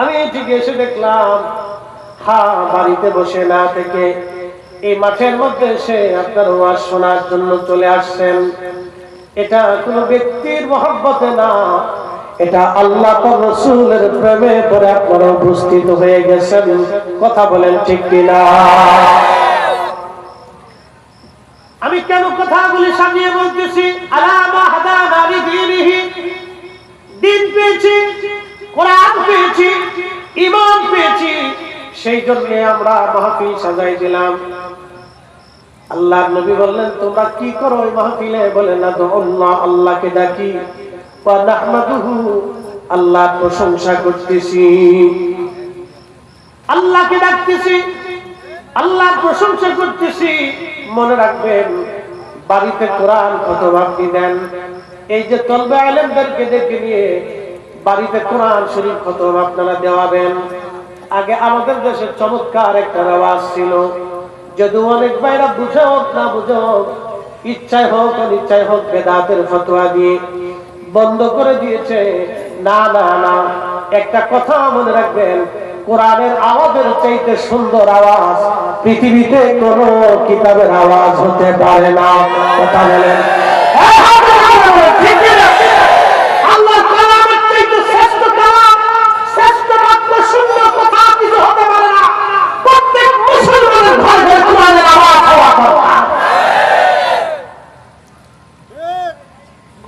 আমি ঠিক এসে দেখলাম, হা, বাড়িতে বসে না থেকে এই মাঠের মধ্যে এসে আপনার ওয়াজ শোনার জন্য চলে আসছেন। এটা কোনো ব্যক্তির মহব্বতে না, এটা আল্লাহ রসুলের প্রেমে পরে আপনারা উপস্থিত হয়ে গেছেন। কথা বলেন ঠিক কিনা? আমি কেন কথাগুলি সাজিয়ে বলতেছি? আলামা লিদীনিহি দিন পেয়েছি। কোরআন পেয়েছি ইমান পেয়েছি, সেই জন্য আমরা মাহফিল সাজাই দিলাম। আল্লাহ নবী বললেন, তোমরা কি করো ওই মাহফিলে? বলেন না তো আল্লাহ, আল্লাহকে ডাকি। আল্লাহ প্রশংসা করতেছি। আল্লাহকে ডাকতেছি, আল্লাহ প্রশংসা করতেছি। মনে রাখবেন, বাড়িতে কোরআন কত আপনি দেন। এই যে তলবে আলেমদেরকে ডেকে নিয়ে বাড়িতে কোরআন শরীফ কত আপনারা দেওয়াবেন? আগে আমাদের দেশে চমৎকার একটা রেওয়াজ ছিল, যদি অনেক বাইরা বুঝে হোক না বুঝে হোক ইচ্ছায় হোক অনিচ্ছায় হোক বেদাতের ফতোয়া দিয়ে বন্ধ করে দিয়েছে, না না না, একটা কথা মনে রাখবেন, কোরআনের আওয়াজের চাইতে সুন্দর আওয়াজ পৃথিবীতে কোন কিতাবের আওয়াজ হতে পারে না। কথা বলেন আল্লাহর কালামের চাইতে শ্রেষ্ঠ কালাম, শ্রেষ্ঠ বাক্য, সুন্দর কথা কিছু হতে পারে না। প্রত্যেক মুসলমানের ঘরে কোরআনের আওয়াজ হওয়া দরকার।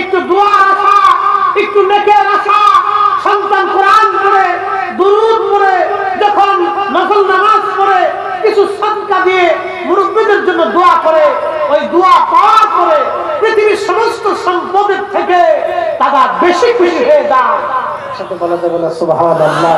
একটু দোয়ার আশা একটু নেকের আশা, সন্তান কোরআন পড়ে, দুরুদ পড়ে, যখন নফল নামাজ পড়ে, কিছু সদকা দিয়ে মুরব্বীদের জন্য দোয়া করে, ওই দোয়া পাওয়ার পরে পৃথিবীর সমস্ত সম্পদের থেকে তারা বেশি খুশি হয়ে যায়। সাথে বলা যাবে না, সুবহানাল্লাহ।